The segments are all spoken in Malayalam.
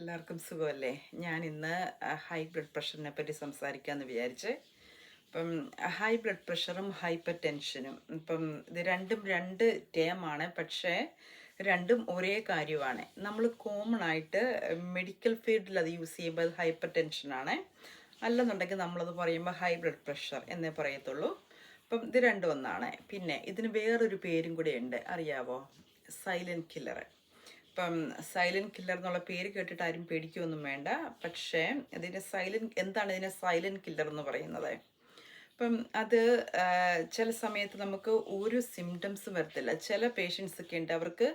എല്ലാവർക്കും സുഖമല്ലേ? ഞാൻ ഇന്ന് ഹൈ ബ്ലഡ് പ്രഷറിനെ പറ്റി സംസാരിക്കാമെന്ന് വിചാരിച്ച്. ഇപ്പം ഹൈ ബ്ലഡ് പ്രഷറും ഹൈപ്പർ ടെൻഷനും ഇപ്പം ഇത് രണ്ടും രണ്ട് ടേമാണ് പക്ഷേ രണ്ടും ഒരേ കാര്യമാണ്. നമ്മൾ കോമൺ ആയിട്ട് മെഡിക്കൽ ഫീൽഡിൽ അത് യൂസ് ചെയ്യുമ്പോൾ ഹൈപ്പർ ടെൻഷനാണ് അല്ലെന്നുണ്ടെങ്കിൽ നമ്മളത് പറയുമ്പോൾ ഹൈ ബ്ലഡ് പ്രഷർ എന്നേ പറയത്തുള്ളൂ. അപ്പം ഇത് രണ്ടും ഒന്നാണ്. പിന്നെ ഇതിന് വേറൊരു പേരും കൂടെ ഉണ്ട്. അറിയാവോ? സൈലന്റ് കില്ലർ ഇപ്പം സൈലന്റ് കില്ലർ എന്നുള്ള പേര് കേട്ടിട്ട് ആരും പേടിക്കുകയൊന്നും വേണ്ട. പക്ഷേ ഇതിന് സൈലന്റ് എന്താണ് ഇതിനെ സൈലന്റ് കില്ലർ എന്ന് പറയുന്നത്? അപ്പം അത് ചില സമയത്ത് നമുക്ക് ഒരു സിംറ്റംസും വരത്തില്ല. ചില പേഷ്യൻസ് ഒക്കെ ഉണ്ട്. അവർക്ക്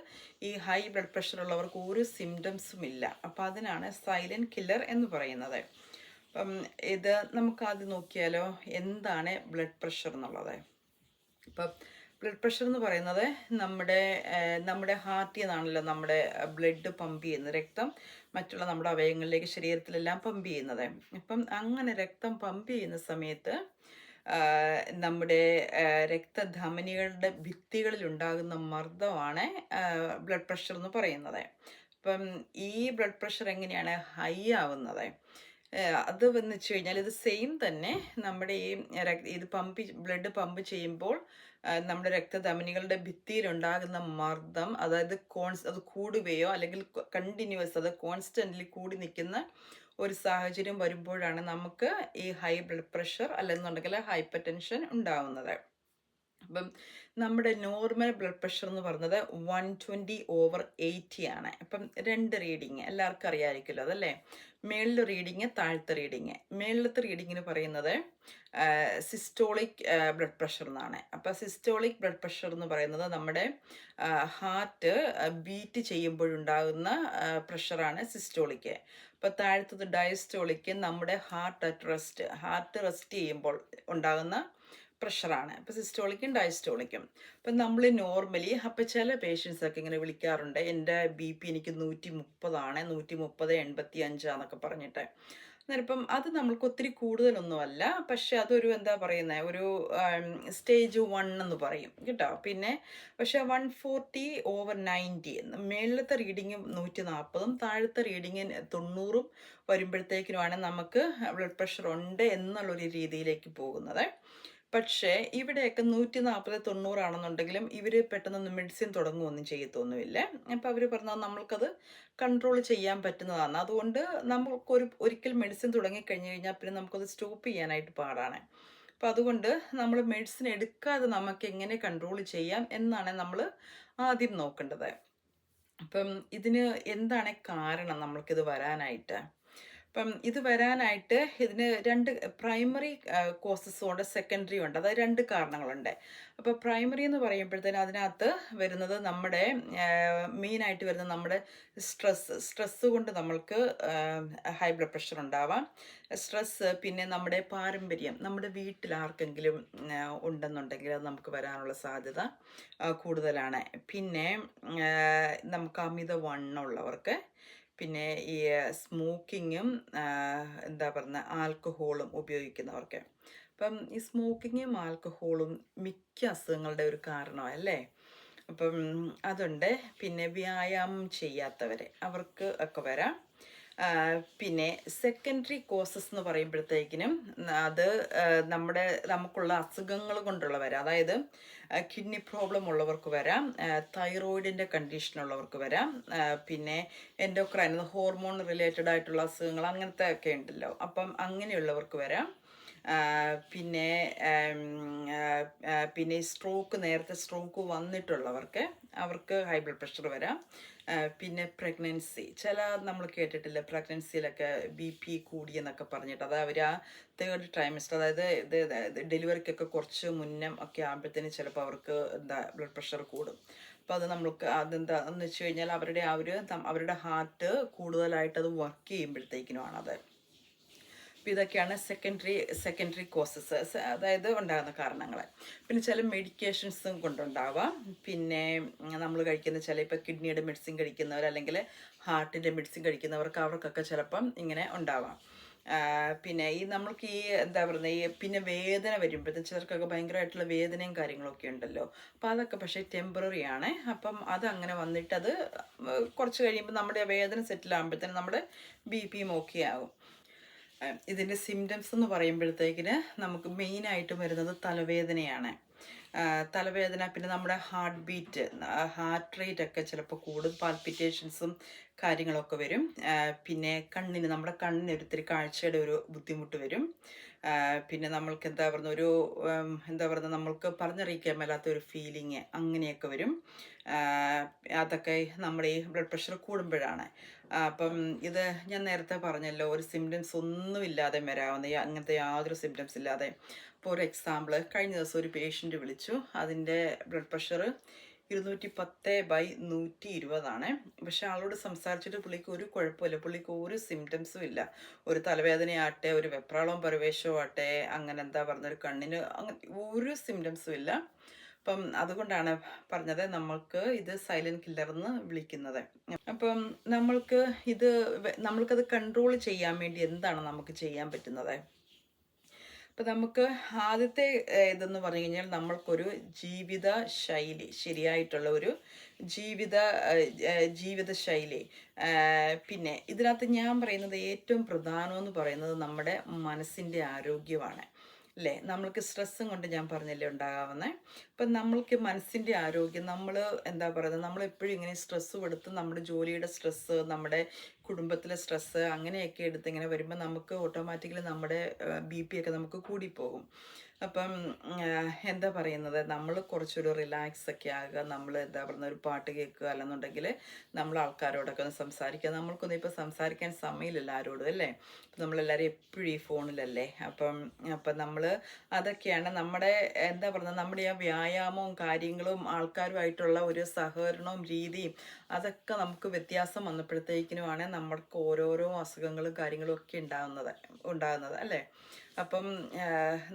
ഈ ഹൈ ബ്ലഡ് പ്രഷർ ഉള്ളവർക്ക് ഒരു സിംറ്റംസും ഇല്ല. അപ്പം അതിനാണ് സൈലന്റ് കില്ലർ എന്ന് പറയുന്നത്. അപ്പം ഇത് നമുക്ക് ആദ്യം നോക്കിയാലോ? എന്താണ് ബ്ലഡ് പ്രഷർ എന്നുള്ളത്? ഇപ്പം ബ്ലഡ് പ്രഷർ എന്ന് പറയുന്നത് നമ്മുടെ നമ്മുടെ ഹാർട്ടിൽ നിന്നാണല്ലോ നമ്മുടെ ബ്ലഡ് പമ്പ് ചെയ്യുന്നത്. രക്തം മറ്റുള്ള നമ്മുടെ അവയവങ്ങളിലേക്ക് ശരീരത്തിലെല്ലാം പമ്പ് ചെയ്യുന്നത്. അപ്പം അങ്ങനെ രക്തം പമ്പ് ചെയ്യുന്ന സമയത്ത് നമ്മുടെ രക്തധമനികളുടെ ഭിത്തികളിൽ ഉണ്ടാകുന്ന മർദ്ദമാണ് ബ്ലഡ് പ്രഷർ എന്ന് പറയുന്നത്. അപ്പം ഈ ബ്ലഡ് പ്രഷർ എങ്ങനെയാണ് ഹൈ ആവുന്നത്? അത് വെച്ച് കഴിഞ്ഞാൽ ഇത് സെയിം തന്നെ നമ്മുടെ ഈ ഇത് പമ്പ് ബ്ലഡ് പമ്പ് ചെയ്യുമ്പോൾ നമ്മുടെ രക്തധമനികളുടെ ഭിത്തിയിലുണ്ടാകുന്ന മർദ്ദം അതായത് കോൺസ് അത് കൂടുകയോ അല്ലെങ്കിൽ കണ്ടിന്യൂസ് അത് കോൺസ്റ്റന്റ്ലി കൂടി നിൽക്കുന്ന ഒരു സാഹചര്യം വരുമ്പോഴാണ് നമുക്ക് ഈ ഹൈ ബ്ലഡ് പ്രഷർ അല്ലെന്നുണ്ടെങ്കിൽ ഹൈപ്പർ ടെൻഷൻ ഉണ്ടാവുന്നത്. അപ്പം നമ്മുടെ നോർമൽ ബ്ലഡ് പ്രഷർ എന്ന് പറഞ്ഞത് വൺ ട്വന്റി ഓവർ എയ്റ്റി ആണ്. അപ്പം രണ്ട് റീഡിങ് എല്ലാവർക്കും അറിയാമായിരിക്കുമല്ലോ അതല്ലേ? മേളിൽ റീഡിങ് താഴത്തെ റീഡിങ്. മേളിലത്തെ റീഡിങ്ങിന് പറയുന്നത് സിസ്റ്റോളിക് ബ്ലഡ് പ്രഷർ എന്നാണ്. അപ്പോൾ സിസ്റ്റോളിക് ബ്ലഡ് പ്രഷർ എന്ന് പറയുന്നത് നമ്മുടെ ഹാർട്ട് ബീറ്റ് ചെയ്യുമ്പോഴുണ്ടാകുന്ന പ്രഷറാണ് സിസ്റ്റോളിക്ക് അപ്പോൾ താഴത്തത് ഡയസ്റ്റോളിക്ക് നമ്മുടെ heart at rest heart rest ചെയ്യുമ്പോൾ ഉണ്ടാകുന്ന പ്രഷറാണ് അപ്പോൾ സിസ്റ്റോളിക്കും ഡയസ്റ്റോളിക്കും അപ്പം നമ്മൾ നോർമലി അപ്പം ചില പേഷ്യൻസ് ഒക്കെ ഇങ്ങനെ വിളിക്കാറുണ്ട് എന്റെ ബി പി എനിക്ക് നൂറ്റി മുപ്പതാണ് നൂറ്റി മുപ്പത് എൺപത്തി അഞ്ചാന്നൊക്കെ പറഞ്ഞിട്ട്. അന്നേരം ഇപ്പം അത് നമ്മൾക്ക് ഒത്തിരി കൂടുതലൊന്നുമല്ല പക്ഷെ അതൊരു എന്താ പറയുന്നത് ഒരു സ്റ്റേജ് വൺ എന്ന് പറയും കേട്ടോ. പിന്നെ പക്ഷെ വൺ ഫോർട്ടി ഓവർ നയന്റി മേളിലത്തെ റീഡിങ് നൂറ്റി നാൽപ്പതും താഴത്തെ റീഡിങ് തൊണ്ണൂറും വരുമ്പോഴത്തേക്കിനുമാണ് നമുക്ക് ബ്ലഡ് പ്രഷർ ഉണ്ട് എന്നുള്ളൊരു രീതിയിലേക്ക് പോകുന്നത്. പക്ഷേ ഇവിടെയൊക്കെ നൂറ്റി നാൽപ്പത് തൊണ്ണൂറാണെന്നുണ്ടെങ്കിലും ഇവർ പെട്ടെന്ന് മെഡിസിൻ തുടങ്ങുമൊന്നും ചെയ്യത്തൊന്നുമില്ല അപ്പോൾ അവർ പറഞ്ഞാൽ നമ്മൾക്കത് കൺട്രോൾ ചെയ്യാൻ പറ്റുന്നതാണ്. അതുകൊണ്ട് നമ്മൾക്കൊരു ഒരിക്കൽ മെഡിസിൻ തുടങ്ങിക്കഴിഞ്ഞ് കഴിഞ്ഞാൽ പിന്നെ നമുക്കത് സ്റ്റോപ്പ് ചെയ്യാനായിട്ട് പാടാണ്. അപ്പോൾ അതുകൊണ്ട് നമ്മൾ മെഡിസിൻ എടുക്കാതെ നമുക്ക് എങ്ങനെ കൺട്രോൾ ചെയ്യാം എന്നാണ് നമ്മൾ ആദ്യം നോക്കേണ്ടത്. അപ്പം ഇതിന് എന്താണ് കാരണം നമ്മൾക്കിത് വരാനായിട്ട്? അപ്പം ഇത് വരാനായിട്ട് ഇതിന് രണ്ട് പ്രൈമറി കോസസും ഉണ്ട് സെക്കൻഡറി ഉണ്ട്. അതായത് രണ്ട് കാരണങ്ങളുണ്ട്. അപ്പോൾ പ്രൈമറി എന്ന് പറയുമ്പോഴത്തേന് അതിനകത്ത് വരുന്നത് നമ്മുടെ മെയിനായിട്ട് വരുന്നത് നമ്മുടെ സ്ട്രെസ്സ് സ്ട്രെസ്സ് കൊണ്ട് നമ്മൾക്ക് ഹൈ ബ്ലഡ് പ്രഷർ ഉണ്ടാവാം. സ്ട്രെസ്സ് പിന്നെ നമ്മുടെ പാരമ്പര്യം നമ്മുടെ വീട്ടിൽ ആർക്കെങ്കിലും ഉണ്ടെന്നുണ്ടെങ്കിൽ അത് നമുക്ക് വരാനുള്ള സാധ്യത കൂടുതലാണ്. പിന്നെ നമുക്ക് അമിത വണ്ണമുള്ളവർക്ക് പിന്നെ ഈ സ്മോക്കിങ്ങും എന്താ പറയുക ആൽക്കഹോളും ഉപയോഗിക്കുന്നവർക്ക്. അപ്പം ഈ സ്മോക്കിങ്ങും ആൽക്കഹോളും മിക്ക അസുഖങ്ങളുടെ ഒരു കാരണമല്ലേ? അപ്പം അതുണ്ട്. പിന്നെ വ്യായാമം ചെയ്യാത്തവരെ അവർക്ക് ഒക്കെ വരാം. പിന്നെ സെക്കൻഡറി കോസസ് എന്ന് പറയുമ്പോഴത്തേക്കിനും അത് നമ്മുടെ നമുക്കുള്ള അസുഖങ്ങൾ കൊണ്ടുള്ള വരാം. അതായത് കിഡ്നി പ്രോബ്ലം ഉള്ളവർക്ക് വരാം തൈറോയിഡിന്റെ കണ്ടീഷൻ ഉള്ളവർക്ക് വരാം പിന്നെ എൻഡോക്രൈൻ ഹോർമോൺ റിലേറ്റഡ് ആയിട്ടുള്ള അസുഖങ്ങൾ അങ്ങനത്തെ ഒക്കെ ഉണ്ടല്ലോ. അപ്പം അങ്ങനെയുള്ളവർക്ക് വരാം. പിന്നെ പിന്നെ സ്ട്രോക്ക് നേരത്തെ സ്ട്രോക്ക് വന്നിട്ടുള്ളവർക്ക് അവർക്ക് ഹൈ ബ്ലഡ് പ്രഷർ വരാം. പിന്നെ പ്രഗ്നൻസി ചില നമ്മൾ കേട്ടിട്ടില്ല പ്രഗ്നൻസിയിലൊക്കെ ബി പി കൂടിയെന്നൊക്കെ പറഞ്ഞിട്ട്. അത് അവർ ആ തേർഡ് ട്രൈമസ്റ്റർ അതായത് ഇത് ഇത് ഡെലിവറിക്കൊക്കെ കുറച്ച് മുന്നം ഒക്കെ ആകുമ്പോഴത്തേന് ചിലപ്പോൾ അവർക്ക് എന്താ ബ്ലഡ് പ്രഷർ കൂടും. അപ്പോൾ അത് നമ്മൾക്ക് അതെന്താ എന്ന് വെച്ച് കഴിഞ്ഞാൽ അവരുടെ ആ ഒരു അവരുടെ ഹാർട്ട് കൂടുതലായിട്ട് അത് വർക്ക് ചെയ്യുമ്പോഴത്തേക്കിനുമാണത് അപ്പോൾ ഇതൊക്കെയാണ് സെക്കൻഡറി സെക്കൻഡറി കോസസ് അതായത് ഉണ്ടാകുന്ന കാരണങ്ങൾ പിന്നെ ചില മെഡിക്കേഷൻസും കൊണ്ടുണ്ടാവാം. പിന്നെ നമ്മൾ കഴിക്കുന്ന ചില ഇപ്പോൾ കിഡ്നിയുടെ മെഡിസിൻ കഴിക്കുന്നവർ അല്ലെങ്കിൽ ഹാർട്ടിന്റെ മെഡിസിൻ കഴിക്കുന്നവർക്ക് അവർക്കൊക്കെ ചിലപ്പം ഇങ്ങനെ ഉണ്ടാവാം. പിന്നെ ഈ നമ്മൾക്ക് ഈ എന്താ പറയുന്നത് ഈ പിന്നെ വേദന വരുമ്പോഴത്തേക്ക് ചിലർക്കൊക്കെ ഭയങ്കരമായിട്ടുള്ള വേദനയും കാര്യങ്ങളൊക്കെ ഉണ്ടല്ലോ. അപ്പോൾ അതൊക്കെ പക്ഷേ ടെമ്പററി ആണ്. അപ്പം അത് അങ്ങനെ വന്നിട്ട് അത് കുറച്ച് കഴിയുമ്പോൾ നമ്മുടെ വേദന സെറ്റിൽ ആകുമ്പോഴത്തേനും നമ്മുടെ ബി പിയും ഓക്കെ ആകും ഇതിന്റെ സിംറ്റംസ് എന്ന് പറയുമ്പോഴത്തേക്കിന് നമുക്ക് മെയിനായിട്ട് വരുന്നത് തലവേദനയാണ്. തലവേദന പിന്നെ നമ്മുടെ ഹാർട്ട് ബീറ്റ് ഹാർട്ട് റേറ്റ് ഒക്കെ ചിലപ്പോൾ കൂടും പാൽപിറ്റേഷൻസും കാര്യങ്ങളൊക്കെ വരും. പിന്നെ കണ്ണിന് നമ്മുടെ കണ്ണിന് ഒരിത്തിരി കാഴ്ചയുടെ ഒരു ബുദ്ധിമുട്ട് വരും. പിന്നെ നമ്മൾക്ക് എന്താ പറയുന്ന ഒരു എന്താ പറയുക നമ്മൾക്ക് പറഞ്ഞറിയിക്കാൻ മേലാത്ത ഒരു ഫീലിങ് അങ്ങനെയൊക്കെ വരും. അതൊക്കെ നമ്മുടെ ഈ ബ്ലഡ് പ്രഷർ കൂടുമ്പോഴാണ്. അപ്പം ഇത് ഞാൻ നേരത്തെ പറഞ്ഞല്ലോ ഒരു സിംറ്റംസ് ഒന്നും ഇല്ലാതെ വരാവുന്ന അങ്ങനത്തെ യാതൊരു സിംറ്റംസ് ഇല്ലാതെ. ഇപ്പോൾ ഒരു എക്സാമ്പിൾ കഴിഞ്ഞ ദിവസം ഒരു പേഷ്യന്റ് വിളിച്ചു. അതിന്റെ ബ്ലഡ് പ്രഷർ ഇരുന്നൂറ്റി പത്ത് ബൈ നൂറ്റി ഇരുപതാണ് പക്ഷെ ആളോട് സംസാരിച്ചിട്ട് പുള്ളിക്ക് ഒരു കുഴപ്പമില്ല. പുള്ളിക്ക് ഒരു സിംറ്റംസും ഇല്ല. ഒരു തലവേദനയാട്ടെ ഒരു വെപ്രാളവും പരവേശവും ആട്ടെ അങ്ങനെ എന്താ പറഞ്ഞ ഒരു കണ്ണിന് അങ്ങനെ ഒരു സിംറ്റംസും ഇല്ല. അപ്പം അതുകൊണ്ടാണ് പറഞ്ഞത് നമ്മൾക്ക് ഇത് സൈലന്റ് കില്ലർ എന്ന് വിളിക്കുന്നത്. അപ്പം നമ്മൾക്ക് ഇത് നമ്മൾക്കത് കൺട്രോൾ ചെയ്യാൻ വേണ്ടി എന്താണ് നമുക്ക് ചെയ്യാൻ പറ്റുന്നത്? അപ്പം നമുക്ക് ആദ്യത്തെ ഇതെന്ന് പറഞ്ഞു കഴിഞ്ഞാൽ നമ്മൾക്കൊരു ജീവിത ശൈലി ശരിയായിട്ടുള്ള ഒരു ജീവിത ജീവിത ശൈലി. പിന്നെ ഇതിനകത്ത് ഞാൻ പറയുന്നത് ഏറ്റവും പ്രധാനമെന്ന് പറയുന്നത് നമ്മുടെ മനസ്സിന്റെ ആരോഗ്യമാണ്. അല്ലേ നമ്മൾക്ക് സ്ട്രെസ്സും കൊണ്ട് ഞാൻ പറഞ്ഞല്ലേ ഉണ്ടാകാവുന്നത് അപ്പം നമ്മൾക്ക് മനസ്സിന്റെ ആരോഗ്യം നമ്മൾ എന്താ പറയുന്നത്? നമ്മൾ എപ്പോഴും ഇങ്ങനെ സ്ട്രെസ്സ് കൊടുത്ത് നമ്മുടെ ജോലിയുടെ സ്ട്രെസ്സ് നമ്മുടെ കുടുംബത്തിലെ സ്ട്രെസ്സ് അങ്ങനെയൊക്കെ എടുത്ത് ഇങ്ങനെ വരുമ്പോൾ നമുക്ക് ഓട്ടോമാറ്റിക്കലി നമ്മുടെ ബി പി ഒക്കെ നമുക്ക് കൂടിപ്പോകും. അപ്പം എന്താ പറയുന്നത്? നമ്മൾ കുറച്ചൊരു റിലാക്സ് ഒക്കെ ആകുക നമ്മൾ എന്താ പറയുന്ന ഒരു പാട്ട് കേൾക്കുക അല്ലെന്നുണ്ടെങ്കിൽ നമ്മൾ ആൾക്കാരോടൊക്കെ ഒന്ന് സംസാരിക്കുക. നമ്മൾക്കൊന്നും ഇപ്പോൾ സംസാരിക്കാൻ സമയമില്ല ആരോടും അല്ലേ? ഇപ്പം നമ്മളെല്ലാവരും എപ്പോഴും ഈ ഫോണിലല്ലേ? അപ്പം അപ്പം നമ്മൾ അതൊക്കെയാണ് നമ്മുടെ എന്താ പറയുന്നത് നമ്മുടെ ആ വ്യായാമവും കാര്യങ്ങളും ആൾക്കാരുമായിട്ടുള്ള ഒരു സഹകരണവും രീതിയും അതൊക്കെ നമുക്ക് വ്യത്യാസം വന്നപ്പോഴത്തേക്കിനുമാണ് നമ്മൾക്ക് ഓരോരോ അസുഖങ്ങളും കാര്യങ്ങളും ഒക്കെ ഉണ്ടാകുന്നത് ഉണ്ടാകുന്നത് അല്ലേ? അപ്പം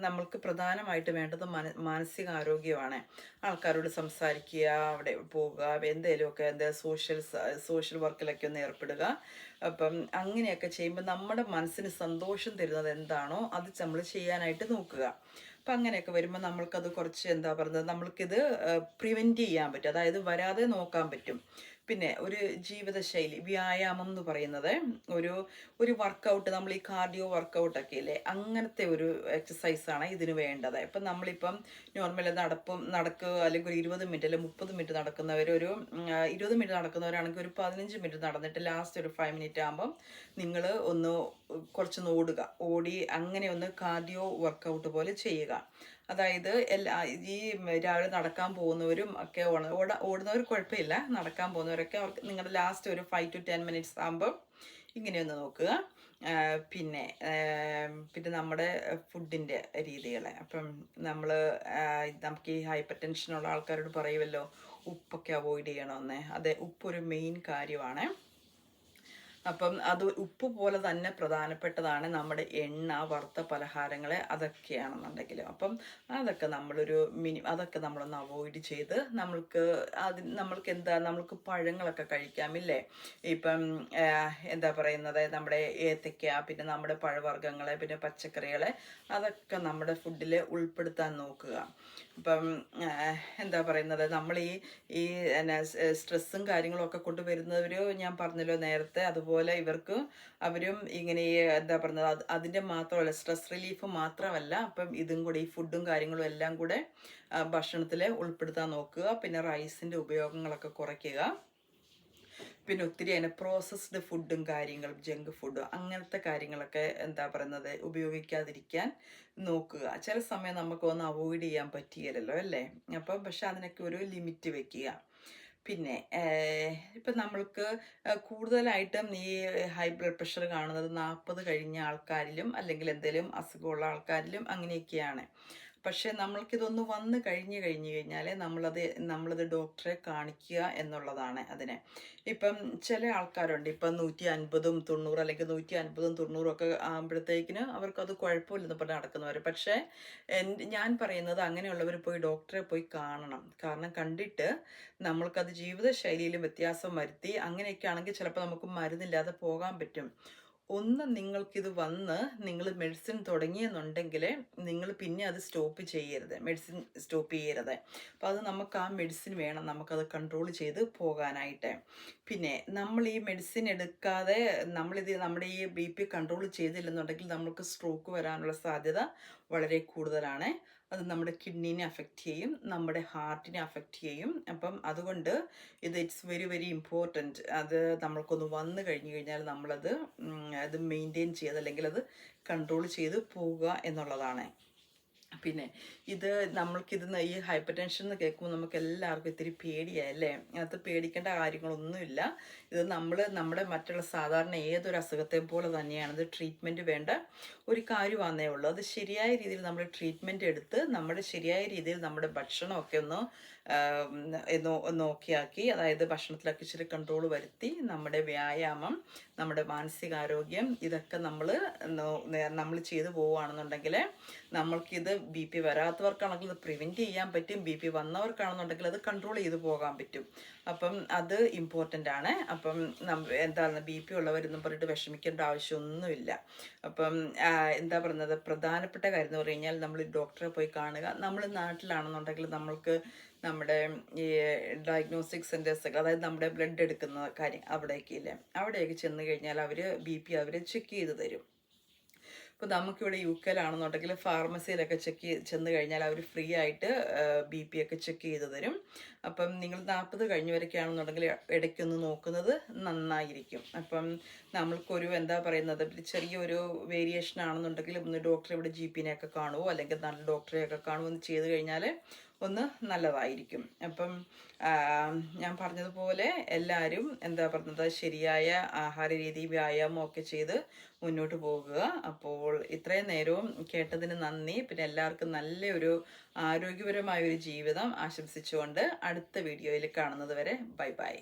നമ്മൾക്ക് പ്രധാനമായിട്ട് വേണ്ടത് മന മാനസികാരോഗ്യമാണ്. ആൾക്കാരോട് സംസാരിക്കുക അവിടെ പോവുക എന്തെങ്കിലുമൊക്കെ എന്താ സോഷ്യൽ സോഷ്യൽ വർക്കിലൊക്കെ ഒന്ന് ഏർപ്പെടുക. അപ്പം അങ്ങനെയൊക്കെ ചെയ്യുമ്പോൾ നമ്മുടെ മനസ്സിന് സന്തോഷം തരുന്നത് എന്താണോ അത് നമ്മൾ ചെയ്യാനായിട്ട് നോക്കുക. അപ്പം അങ്ങനെയൊക്കെ വരുമ്പോൾ നമ്മൾക്കത് കുറച്ച് എന്താ പറയുന്നത് നമ്മൾക്കിത് പ്രിവെന്റ് ചെയ്യാൻ പറ്റും. അതായത് വരാതെ നോക്കാൻ പറ്റും. പിന്നെ ഒരു ജീവിതശൈലി വ്യായാമം എന്ന് പറയുന്നത് ഒരു ഒരു വർക്കൗട്ട് നമ്മൾ ഈ കാർഡിയോ വർക്കൗട്ടൊക്കെ ഇല്ലേ അങ്ങനത്തെ ഒരു എക്സസൈസാണ് ഇതിന് വേണ്ടത്. ഇപ്പം നമ്മളിപ്പം നോർമൽ നടപ്പും നടക്കുക അല്ലെങ്കിൽ ഒരു ഇരുപത് മിനിറ്റ് അല്ലെങ്കിൽ മുപ്പത് മിനിറ്റ് നടക്കുന്നവർ ഒരു ഇരുപത് മിനിറ്റ് നടക്കുന്നവരാണെങ്കിൽ ഒരു പതിനഞ്ച് മിനിറ്റ് നടന്നിട്ട് ലാസ്റ്റ് ഒരു ഫൈവ് മിനിറ്റ് ആകുമ്പം നിങ്ങൾ ഒന്ന് കുറച്ചൊന്ന് ഓടുക. ഓടി അങ്ങനെ ഒന്ന് കാർഡിയോ വർക്കൗട്ട് പോലെ ചെയ്യുക. അതായത് എല്ലാ ഈ രാവിലെ നടക്കാൻ പോകുന്നവരും ഒക്കെ ഓട ഓടുന്നവർ കുഴപ്പമില്ല. നടക്കാൻ പോകുന്നവരൊക്കെ അവർക്ക് നിങ്ങളുടെ ലാസ്റ്റ് ഒരു ഫൈവ് ടു ടെൻ മിനിറ്റ്സ് ആകുമ്പോൾ ഇങ്ങനെയൊന്ന് നോക്കുക. പിന്നെ പിന്നെ നമ്മുടെ ഫുഡിന്റെ രീതികൾ അപ്പം നമ്മൾ നമുക്ക് ഈ ഹൈപ്പർ ടെൻഷനുള്ള ആൾക്കാരോട് പറയുമല്ലോ ഉപ്പൊക്കെ അവോയ്ഡ് ചെയ്യണമെന്ന്. അതെ ഉപ്പൊരു മെയിൻ കാര്യമാണ്. അപ്പം അത് ഉപ്പ് പോലെ തന്നെ പ്രധാനപ്പെട്ടതാണ് നമ്മുടെ എണ്ണ വറുത്ത പലഹാരങ്ങൾ അതൊക്കെയാണെന്നുണ്ടെങ്കിൽ അപ്പം അതൊക്കെ നമ്മളൊരു മിനി അതൊക്കെ നമ്മളൊന്ന് അവോയ്ഡ് ചെയ്ത് നമ്മൾക്ക് അത് നമ്മൾക്ക് എന്താ നമ്മൾക്ക് പഴങ്ങളൊക്കെ കഴിക്കാമില്ലേ? ഇപ്പം എന്താ പറയുന്നത് നമ്മുടെ ഏത്തയ്ക്ക പിന്നെ നമ്മുടെ പഴവർഗങ്ങളെ പിന്നെ പച്ചക്കറികളെ അതൊക്കെ നമ്മുടെ ഫുഡിൽ ഉൾപ്പെടുത്താൻ നോക്കുക. അപ്പം എന്താ പറയുന്നത് നമ്മൾ ഈ ഈ സ്ട്രെസ്സും കാര്യങ്ങളും ഒക്കെ കൊണ്ടുവരുന്നവർ ഞാൻ പറഞ്ഞല്ലോ നേരത്തെ അതുപോലെ ഇവർക്ക് അവരും ഇങ്ങനെ എന്താ പറയുന്നത് അത് അതിന്റെ മാത്രമല്ല സ്ട്രെസ് റിലീഫ് മാത്രമല്ല അപ്പം ഇതും കൂടെ ഈ ഫുഡും കാര്യങ്ങളും എല്ലാം കൂടെ ഭക്ഷണത്തിൽ ഉൾപ്പെടുത്താൻ നോക്കുക. പിന്നെ റൈസിന്റെ ഉപയോഗങ്ങളൊക്കെ കുറയ്ക്കുക. പിന്നെ ഒത്തിരി അതിനെ പ്രോസസ്ഡ് ഫുഡും കാര്യങ്ങളും ജങ്ക് ഫുഡും അങ്ങനത്തെ കാര്യങ്ങളൊക്കെ എന്താ പറയുന്നത് ഉപയോഗിക്കാതിരിക്കാൻ നോക്കുക. ചില സമയം നമുക്കൊന്ന് അവോയ്ഡ് ചെയ്യാൻ പറ്റിയില്ലല്ലോ അല്ലേ? അപ്പം പക്ഷെ അതിനൊക്കെ ഒരു ലിമിറ്റ് വെക്കുക. പിന്നെ ഇപ്പം നമ്മൾക്ക് കൂടുതലായിട്ടും ഈ ഹൈ ബ്ലഡ് പ്രഷർ കാണുന്നത് നാൽപ്പത് കഴിഞ്ഞ ആൾക്കാരിലും അല്ലെങ്കിൽ എന്തെങ്കിലും അസുഖമുള്ള ആൾക്കാരിലും അങ്ങനെയൊക്കെയാണ്. പക്ഷേ നമ്മൾക്കിതൊന്ന് വന്ന് കഴിഞ്ഞ് കഴിഞ്ഞ് കഴിഞ്ഞാൽ നമ്മളത് നമ്മളത് ഡോക്ടറെ കാണിക്കുക എന്നുള്ളതാണ് അതിനെ. ഇപ്പം ചില ആൾക്കാരുണ്ട്. ഇപ്പം നൂറ്റി അൻപതും തൊണ്ണൂറ് അല്ലെങ്കിൽ നൂറ്റി അൻപതും തൊണ്ണൂറും ഒക്കെ ആകുമ്പോഴത്തേക്കിന് അവർക്കത് കുഴപ്പമില്ലെന്ന് പറഞ്ഞ് നടക്കുന്നവർ. പക്ഷേ ഞാൻ പറയുന്നത് അങ്ങനെയുള്ളവർ പോയി ഡോക്ടറെ പോയി കാണണം. കാരണം കണ്ടിട്ട് നമ്മൾക്കത് ജീവിതശൈലിയിലും വ്യത്യാസം വരുത്തി അങ്ങനെയൊക്കെ ആണെങ്കിൽ ചിലപ്പോൾ നമുക്ക് മരുന്നില്ലാതെ പോകാൻ പറ്റും. ഒന്ന് നിങ്ങൾക്കിത് വന്ന് നിങ്ങൾ മെഡിസിൻ തുടങ്ങിയെന്നുണ്ടെങ്കിൽ നിങ്ങൾ പിന്നെ അത് സ്റ്റോപ്പ് ചെയ്യരുത്. മെഡിസിൻ സ്റ്റോപ്പ് ചെയ്യരുത്. അപ്പോൾ അത് നമുക്ക് ആ മെഡിസിൻ വേണം. നമുക്കത് കൺട്രോൾ ചെയ്ത് പോകാനായിട്ട്. പിന്നെ നമ്മൾ ഈ മെഡിസിൻ എടുക്കാതെ നമ്മളിത് നമ്മുടെ ഈ ബി പി കൺട്രോൾ ചെയ്തില്ലെന്നുണ്ടെങ്കിൽ നമുക്ക് സ്ട്രോക്ക് വരാനുള്ള സാധ്യത വളരെ കൂടുതലാണ്. അത് നമ്മുടെ കിഡ്നീനെ അഫക്റ്റ് ചെയ്യും നമ്മുടെ ഹാർട്ടിനെ അഫക്റ്റ് ചെയ്യും. അപ്പം അതുകൊണ്ട് ഇത് ഇറ്റ്സ് വെരി വെരി ഇമ്പോർട്ടന്റ് അത് നമ്മൾക്കൊന്ന് വന്നു കഴിഞ്ഞു കഴിഞ്ഞാൽ നമ്മളത് അത് മെയിന്റെയിൻ ചെയ്ത് അല്ലെങ്കിൽ അത് കൺട്രോൾ ചെയ്ത് പോവുക എന്നുള്ളതാണ്. പിന്നെ ഇത് നമ്മൾക്കിത് ഈ ഹൈപ്പർ ടെൻഷൻ എന്ന് കേൾക്കുമ്പോൾ നമുക്ക് എല്ലാവർക്കും ഇത്തിരി പേടിയല്ലേ അത് പേടിക്കേണ്ട കാര്യങ്ങളൊന്നുമില്ല. ഇത് നമ്മൾ നമ്മുടെ മറ്റുള്ള സാധാരണ ഏതൊരു അസുഖത്തെ പോലെ തന്നെയാണ്. ഇത് ട്രീറ്റ്മെന്റ് വേണ്ട ഒരു കാര്യമാണെന്നേ ഉള്ളൂ. അത് ശരിയായ രീതിയിൽ നമ്മൾ ട്രീറ്റ്മെന്റ് എടുത്ത് നമ്മുടെ ശരിയായ രീതിയിൽ നമ്മുടെ ഭക്ഷണമൊക്കെ ഒന്ന് നോക്കിയാക്കി അതായത് ഭക്ഷണത്തിലൊക്കെ ഇച്ചിരി കൺട്രോൾ വരുത്തി നമ്മുടെ വ്യായാമം നമ്മുടെ മാനസികാരോഗ്യം ഇതൊക്കെ നമ്മൾ നമ്മൾ ചെയ്തു പോവുകയാണെന്നുണ്ടെങ്കിൽ നമ്മൾക്കിത് ബി പി വരാത്തവർക്കാണെങ്കിൽ ഇത് പ്രിവെന്റ് ചെയ്യാൻ പറ്റും. ബി പി വന്നവർക്കാണെന്നുണ്ടെങ്കിൽ അത് കൺട്രോൾ ചെയ്ത് പോകാൻ പറ്റും. അപ്പം അത് ഇമ്പോർട്ടന്റ് ആണ്. അപ്പം എന്താണ് ബി പി ഉള്ളവരെന്നും പറഞ്ഞിട്ട് വിഷമിക്കേണ്ട ആവശ്യമൊന്നുമില്ല. അപ്പം എന്താ പറയുന്നത് പ്രധാനപ്പെട്ട കാര്യം എന്ന് പറഞ്ഞു കഴിഞ്ഞാൽ നമ്മൾ ഡോക്ടറെ പോയി കാണുക. നമ്മൾ നാട്ടിലാണെന്നുണ്ടെങ്കിൽ നമ്മൾക്ക് നമ്മുടെ ഈ ഡയഗ്നോസ്റ്റിക് സെന്റേഴ്സൊക്കെ അതായത് നമ്മുടെ ബ്ലഡ് എടുക്കുന്ന കാര്യം അവിടേക്ക് ഇല്ലേ? അവിടെയൊക്കെ ചെന്ന് കഴിഞ്ഞാൽ അവർ ബി പി അവർ ചെക്ക് ചെയ്ത് തരും. ഇപ്പോൾ നമുക്കിവിടെ യു കെയിലാണെന്നുണ്ടെങ്കിൽ ഫാർമസിയിലൊക്കെ ചെക്ക് ചെന്ന് കഴിഞ്ഞാൽ അവർ ഫ്രീ ആയിട്ട് ബി പി ഒക്കെ ചെക്ക് ചെയ്ത് തരും. അപ്പം നിങ്ങൾ നാൽപ്പത് കഴിഞ്ഞവരൊക്കെ ഇടയ്ക്ക് ഇടയ്ക്കൊന്ന് നോക്കുന്നത് നന്നായിരിക്കും. അപ്പം നമ്മൾക്കൊരു എന്താ പറയുന്നത് ചെറിയൊരു വേരിയേഷൻ ആണെന്നുണ്ടെങ്കിൽ ഒന്ന് ഡോക്ടറെ ഇവിടെ ജി ഒക്കെ കാണുമോ അല്ലെങ്കിൽ നല്ല ഡോക്ടറെയൊക്കെ കാണുമോ എന്ന് ചെയ്ത് കഴിഞ്ഞാൽ ഒന്ന് നല്ലതായിരിക്കും. അപ്പം ഞാൻ പറഞ്ഞതുപോലെ എല്ലാവരും എന്താ പറയുന്നത് ശരിയായ ആഹാര രീതി വ്യായാമം ഒക്കെ ചെയ്ത് മുന്നോട്ട് പോകുക. അപ്പോൾ ഇത്രയും നേരവും കേട്ടതിന് നന്ദി. പിന്നെ എല്ലാവർക്കും നല്ലൊരു ആരോഗ്യപരമായ ഒരു ജീവിതം ആശംസിച്ചുകൊണ്ട് അടുത്ത വീഡിയോയിൽ കാണുന്നത് വരെ ബൈ ബൈ.